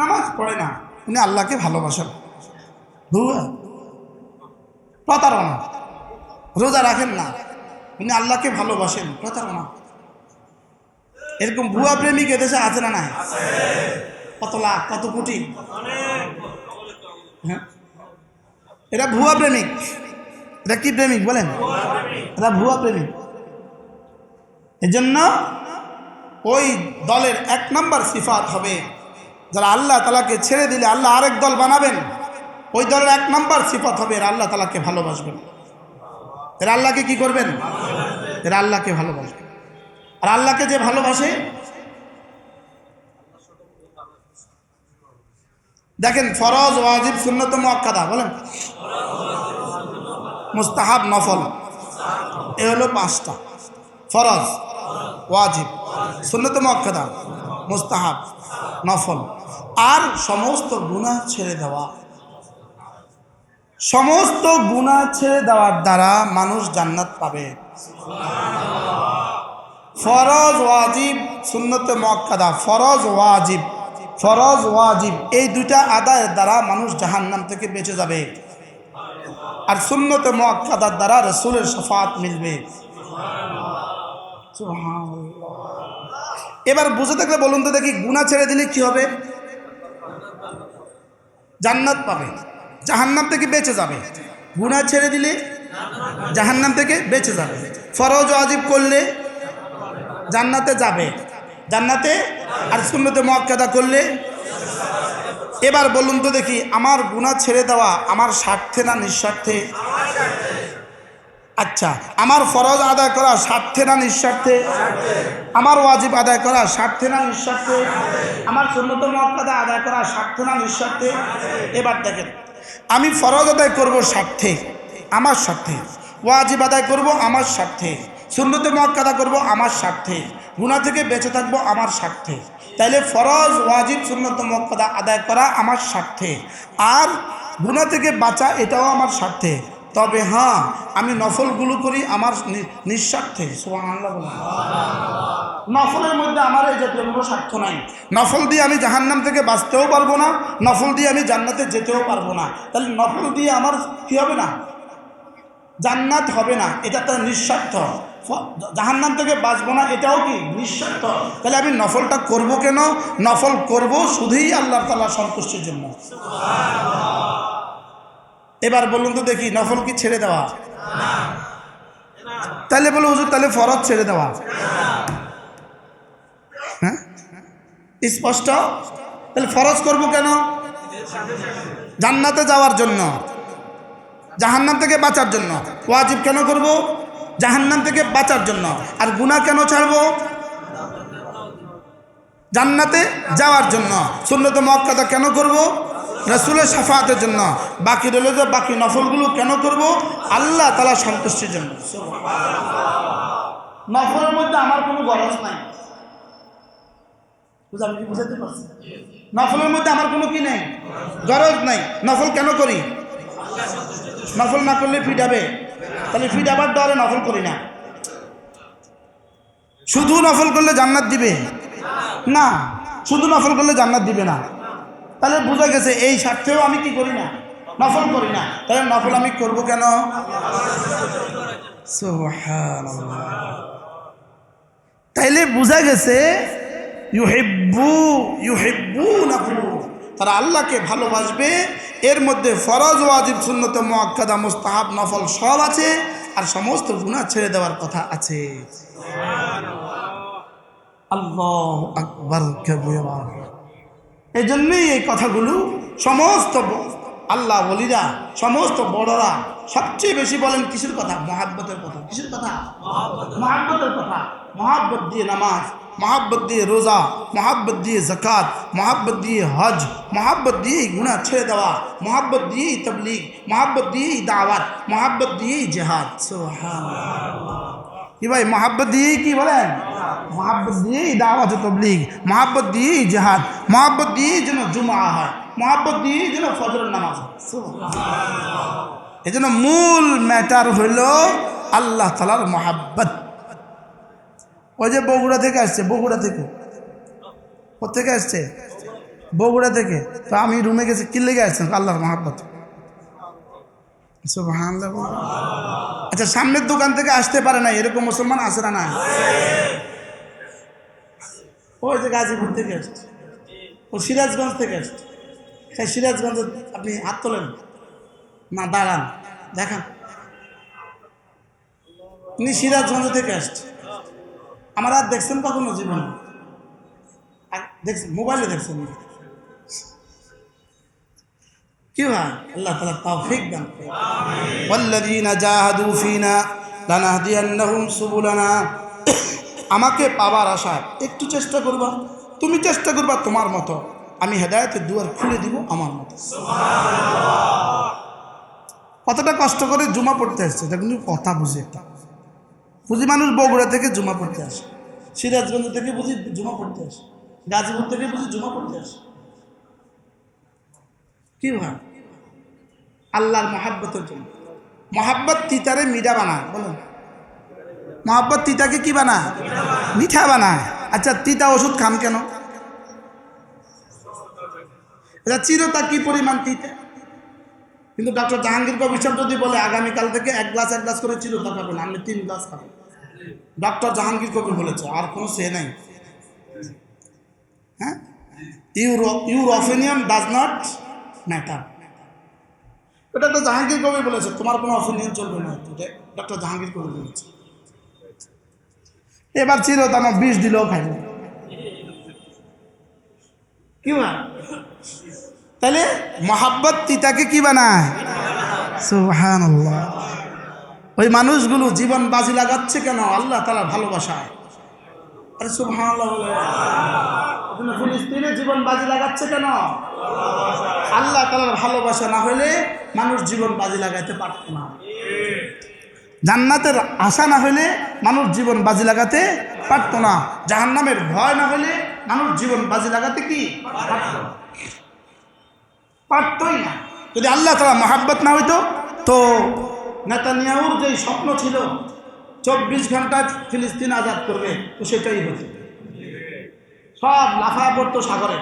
নামাজ পড়ে না, উনি আল্লাহকে ভালোবাসেন। ভুয়া প্রতারণা। রোজা রাখেন না, উনি আল্লাহকে ভালোবাসেন, প্রতারণা। এরকম ভুয়া প্রেমিক এদেশে আছে না নাই? কত লাখ, কত কোটি? হ্যাঁ? এরা ভুয়া প্রেমিক। এটা কি প্রেমিক বলেন? এটা ভুয়া প্রেমিক। এজন্য ওই দলের এক নম্বর সিফাত হবে। যারা আল্লাহ তালাকে ছেড়ে দিলে আল্লাহ আরেক দল বানাবেন, ওই দলের এক নম্বর সিফাত হবে, এরা আল্লাহ তালাকে ভালোবাসবেন। এরা আল্লাহকে কি করবেন? এরা আল্লাহকে ভালোবাসবেন। আর আল্লাহকে যে ভালোবাসে, দেখেন ফরজ, ওয়াজিব, সুন্নত, মোয়াক্কাদা, বলেন। মুস্তাহাব, নফল। এ হলো পাঁচটা। ফরজ, ওয়াজিব, সুন্নত, মোয়াক্কাদা, মুস্তাহাব, নফল। আর সমস্ত গুনাহ ছেড়ে দেওয়া। সমস্ত গুনাহ ছেড়ে দেওয়ার দ্বারা মানুষ জান্নাত পাবে। ফরজ, ওয়াজিব, সুন্নত মক্কাদা ফরজ, ওয়াজিব ফরজ, ওয়াজিব, এই দুইটা আদায়ের দ্বারা মানুষ জাহান্নাম থেকে বেঁচে যাবে। আর সুন্নত মক্কাদার দ্বারা রসুলের সফাত মিলবে। এবার বুঝে থাকলে বলুন তো দেখি গুণা ছেড়ে দিলে কি হবে? জান্নাত পাবে। জাহান্নাম থেকে বেঁচে যাবে। গুণা ছেড়ে দিলে জাহান্নাম থেকে বেঁচে যাবে। ফরজ আজিব করলে জান্নাতে যাবে। জান্নাতে আর সুন্নতে মহাক্কাদা করলে এবার বলুন তো দেখি, আমার গুণা ছেড়ে দেওয়া আমার স্বার্থে না নিঃস্বার্থে? আচ্ছা আমার ফরজ আদায় করা স্বার্থে না নিঃস্বার্থে? আমার ওয়াজিব আদায় করা স্বার্থে না নিঃস্বার্থে? আমার শূন্যত মক্কাদা আদায় করা স্বার্থে না নিঃস্বার্থে? এবার দেখেন, আমি ফরজ আদায় করব স্বার্থে, আমার স্বার্থে। ওয়াজিব আদায় করব আমার স্বার্থে। শূন্যত মক্কাদা করব আমার স্বার্থে। গুণা থেকে বেঁচে থাকব আমার স্বার্থে। তাইলে ফরজ, ওয়াজিব শূন্যত মক্কাদা আদায় করা আমার স্বার্থে। আর গুণা থেকে বাঁচা এটাও আমার স্বার্থে। তবে হ্যাঁ আমি নফলগুলো করি আমার নিঃস্বার্থে। নফলের মধ্যে আমার এই জাতীয় কোনো স্বার্থ নাই। নফল দিয়ে আমি জাহান্নাম থেকে বাঁচতেও পারব না, নফল দিয়ে আমি জান্নাতে যেতেও পারব না। তাহলে নফল দিয়ে আমার কি হবে না? জান্নাত হবে না, এটা তার নিঃস্বার্থ। জাহান্নাম থেকে বাঁচবো না, এটাও কি? নিঃস্বার্থ। তাহলে আমি নফলটা করব কেন? নফল করব শুধুই আল্লাহ তালা সন্তুষ্টির জন্য। এবার বলুন তো দেখি, নফল কি ছেড়ে দেওয়া? তাহলে বলো হুজুর, তাহলে ফরজ ছেড়ে দেওয়া। হ্যাঁ? স্পষ্ট? তাহলে ফরজ করব কেন? জান্নাতে যাওয়ার জন্য। জাহান্নাম থেকে বাঁচার জন্য। ওয়াজিব কেন করব? জাহান্নাম থেকে বাঁচার জন্য। আর গুনাহ কেন ছাড়বো? জান্নাতে যাওয়ার জন্য। সুন্নত মক্কাদা কেন করব? রসুলের সাফাতের জন্য। বাকি রইল যে বাকি নফলগুলো কেন করব? আল্লাহ তালা সন্তুষ্টির জন্য। নফলের মধ্যে আমার কোনো গরজ নাই। নফলের মধ্যে আমার কোনো কি নেই? গরজ নাই। নফল কেন করি? নফল না করলে ফিডাবে তাহলে ফিডাবার ডরে নফল করি না। শুধু নফল করলে জান্নাত দিবে? না, শুধু নফল করলে জান্নাত দিবে না। তাহলে বোঝা গেছে, এই স্বার্থেও আমি কি করি না? নফল করি না। তাহলে নফল আমি করব কেন। তাইলে বোঝা গেছে ইউ হেব্বু ইউহিব্বু ইউহিব্বু তারা আল্লাহকে ভালোবাসবে, এর মধ্যে ফরজ, ওয়াজিব, সুন্নত মোয়াক্কাদা মুস্তাহাব, নফল সব আছে, আর সমস্ত গুণা ছেড়ে দেওয়ার কথা আছে। আল্লাহ আকবর। এই জন্যই এই কথাগুলো সমস্ত আল্লাহ বলিরা সমস্ত বড়রা, সবচেয়ে বেশি বলেন কিসের কথা? মহাব্বতের কথা। কিসের কথা? মহাব্বতের কথা। মহাব্বত দিয়ে নামাজ, মহাব্বত দিয়ে রোজা, মহাব্বত দিয়ে জাকাত মহাব্বত দিয়ে হজ, মহাব্বত দিয়েই গুণা ছেড়ে দেওয়া, মহাব্বত দিয়েই তবলিগ, মহাব্বত দিয়েই দাওয়াত, মহাব্বত দিয়েই জেহাদ। সুবহানাল্লাহ। কি ভাই, মহাব্বত দিয়েই কি বলেন? মহাব্বত দিয়েই দাওয়াত তবলিগ, মহাব্বত দিয়েই জেহাদ, মহাব্বত দিয়েই যেন জুমা হয়, মহাব্বত দিয়েই যেন ফজর নামাজ। এই জন্য মূল ম্যাটার হইল আল্লাহ তালার মহাব্বত। ওই যে বগুড়া থেকে আসছে, বগুড়া থেকে। কোথেকে আসছে? বগুড়া থেকে। তো আমি রুমে গেছি কি লেগে আসছেন, আল্লাহর মহাব্বত। আচ্ছা সামনের দোকান থেকে আসতে পারে না এরকম মুসলমান আছে না ওই যে গাজীপুর থেকে আসছে। ও সিরাজগঞ্জ থেকে আসছে। সেই সিরাজগঞ্জ আপনি হাত তোলেন। না, দাঁড়ান, দেখান। উনি সিরাজগঞ্জ থেকে আসছে। আমার আর দেখছেন কখনো জীবনে? দেখছেন, মোবাইলে দেখছেন কি আল্লাহ আমাকে পাবার আশায় একটু চেষ্টা করবা? তুমি চেষ্টা করবা তোমার মতো। আমি হেদায়তের দুয়ার খুলে দিব আমার মতো। কতটা কষ্ট করে জুমা পড়তে আসছে এটা কিন্তু কথা বুঝি একটা। বুঝি মানুষ বগুড়া থেকে জুমা পড়তে আসে সিরাজগঞ্জ থেকে বুঝি জুমা পড়তে আসে গাজীপুর থেকে বুঝি জুমা পড়তে আসে। কি ভাই আল্লাহর মহাব্বতের জন্য। মহাব্বত তিতারে মিঠা বানায়, বলুন। মহাব্বত তিতাকে কি বানায়? মিঠা বানায়। আচ্ছা তিতা ওষুধ খান কেন? আচ্ছা চিরতা কি পরিমাণ তিতা? কিন্তু ডক্টর জাহাঙ্গীর কবির যদি বলে, আগামীকাল থেকে এক গ্লাস এক গ্লাস করে চিরতা খাবেন, আপনি তিন গ্লাস খাবেন। ডক্টর জাহাঙ্গীর কবির বলেছে, আর কোনো সে নাই। হ্যাঁ? Your your opinion does not matter এটা জাহাঙ্গীর কবি বলেছে, তোমার কোনো অপিনিয়ন চলবে না। ডক্টর জাহাঙ্গীর কবি বলেছে। এবার ছিল তার বিষ দিলেও খাইব কি তাহলে মহাব্বত তিতাকে কি বানায়? সুহান ওই মানুষগুলো জীবন বাজি লাগাচ্ছে কেন? আল্লাহ তালা ভালোবাসায়। আরে ফিলিস্তিনে জীবন বাজি লাগাচ্ছে কেন? আল্লাহ তালার ভালোবাসা না হলে মানুষ জীবন বাজি লাগাইতে পারত না। জান্নাতের আশা না হলে মানুষ জীবন বাজি লাগাতে পারত না। জাহান্নামের ভয় না হলে মানুষ জীবন বাজি লাগাতে কি। পারতই না। যদি আল্লাহ তালা মহাব্বত না হইতো, তো নেতানিয়াহুর যেই স্বপ্ন ছিল, চব্বিশ ঘণ্টা ফিলিস্তিন আজাদ করবে, তো সেটাই হতো সব লাফা পড়তো সাগরে।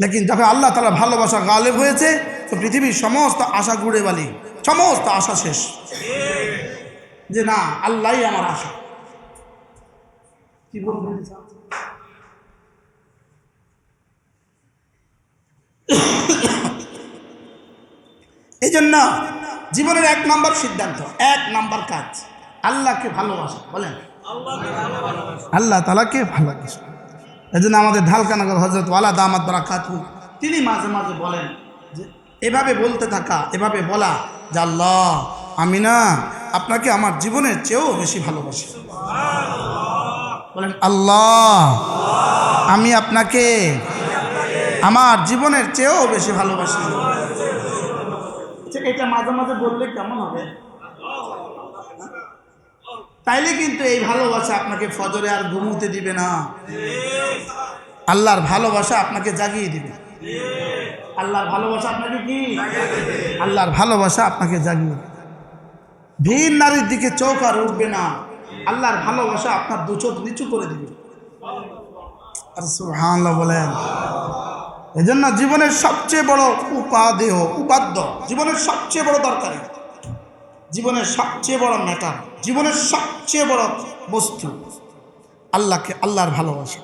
লেকিন যখন আল্লাহ তালা ভালোবাসা গালেব হয়েছে তো পৃথিবীর সমস্ত আশা ঘুরে বালি। সমস্ত আশা শেষ। যে না আল্লাহই আমার আশা। কি বলবেন এই জন্য জীবনের এক নম্বর সিদ্ধান্ত এক নম্বর কাজ। আল্লাহকে ভালোবাসা বলেন। আল্লাহ তালাকে ভালোবাসা। এই জন্য আমাদের ঢালকানগর হজরত ওয়ালা দামাত বারা খাতুন তিনি মাঝে মাঝে বলেন যে এভাবে বলতে থাকা এভাবে বলা যে আল্লাহ আমি না আপনাকে আমার জীবনের চেয়েও বেশি ভালোবাসি। বলেন আল্লাহ আমি আপনাকে আমার জীবনের চেয়েও বেশি ভালোবাসি। আচ্ছা, এটা মাঝে মাঝে বললে কেমন হবে? তাইলে কিন্তু এই ভালোবাসা আপনাকে ফজরে আর ঘুমোতে দিবে না। আল্লাহর ভালোবাসা আপনাকে জাগিয়ে দিবে। আল্লাহর ভালোবাসা আপনাকে কি? আল্লাহর ভালোবাসা আপনাকে জাগিয়ে দিবে। ভিন নারীর দিকে চোখ আর উঠবে না। আল্লাহর ভালোবাসা আপনার দু চোখ নিচু করে দিবে। আর সুবহানাল্লাহ বলেন, এজন্য জীবনের সবচেয়ে বড় উপাদেহ, উপাদ্য, জীবনের সবচেয়ে বড় দরকারি জীবনের সবচেয়ে বড় ম্যাটার জীবনের সবচেয়ে বড় বস্তু আল্লাহকে, আল্লাহর ভালোবাসা।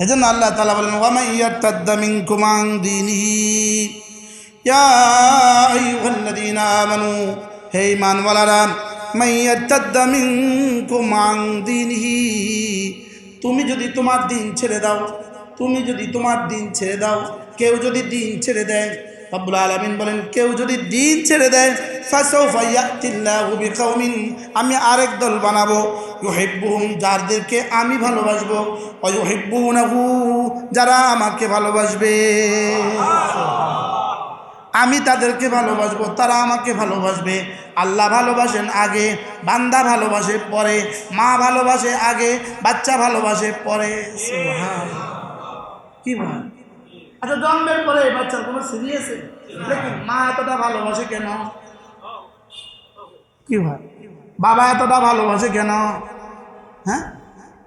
এজন্য আল্লাহ তালা বলেন ওয়ামাইয়াত্তাদ্দামিন কুমাং দিনিহি? ইয়া আইয়ুহাল্লাযীনা আমানু, হে ঈমানওয়ালারা মাইয়াত্তাদ্দামিন কুমাং দিনিহি? তুমি যদি তোমার দিন ছেড়ে দাও, তুমি যদি তোমার দিন ছেড়ে দাও, কেউ যদি দিন ছেড়ে দেয় রব্বুল আলমিন বলেন, কেউ যদি দিন ছেড়ে দেয় আমি আরেক দল বানাবো। ইউহিব্বুহুম, যাদেরকে আমি ভালোবাসবো। অয়ুহিব্বুনাহু যারা আমাকে ভালোবাসবে। আমি তাদেরকে ভালোবাসবো, তারা আমাকে ভালোবাসবে। আল্লাহ ভালোবাসেন আগে, বান্দা ভালোবাসে পরে, মা ভালোবাসে আগে, বাচ্চা ভালোবাসে পরে। কি ভাই? আচ্ছা জন্মের পরে এই বাচ্চার কোনো সিরিয়াসে দেখুন মা এতটা ভালোবাসে কেন? কি ভাই? বাবা এতটা ভালোবাসে কেন? হ্যাঁ?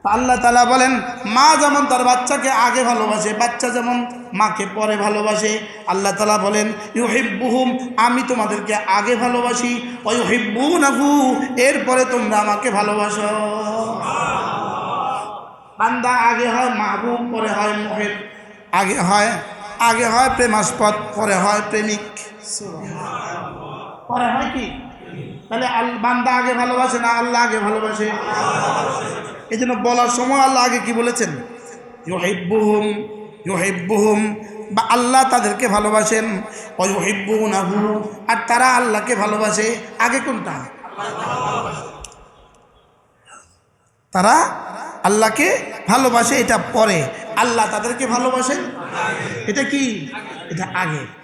আল্লাহ তালা বলেন মা যেমন তার বাচ্চাকে আগে ভালোবাসে বাচ্চা যেমন মাকে পরে ভালোবাসে আল্লাহ তালা বলেন ইউহিব্বুহুম আমি তোমাদেরকে আগে ভালোবাসি ওই হিব্বু নাহু এরপরে তোমরা আমাকে ভালোবাসো। বান্দা আগে হয় মাহবুব পরে হয় মোহেব। আগে হয় আগে হয় প্রেমাস্পদ, পরে হয় প্রেমিক। পরে হয় কি? তাহলে বান্দা আগে ভালোবাসে না আল্লাহ আগে ভালোবাসে? এই জন্য বলার সময় আল্লাহ আগে কি বলেছেন? ইউহিব্বুহুম ইউহিব্বুহুম, বা আল্লাহ তাদেরকে ভালোবাসেন। অয়ুহিব্বুনাহু আর তারা আল্লাহকে ভালোবাসে। আগে কোনটা? তারা আল্লাহকে ভালোবাসে, এটা পরে। আল্লাহ তাদেরকে ভালোবাসেন? এটা কি? এটা আগে।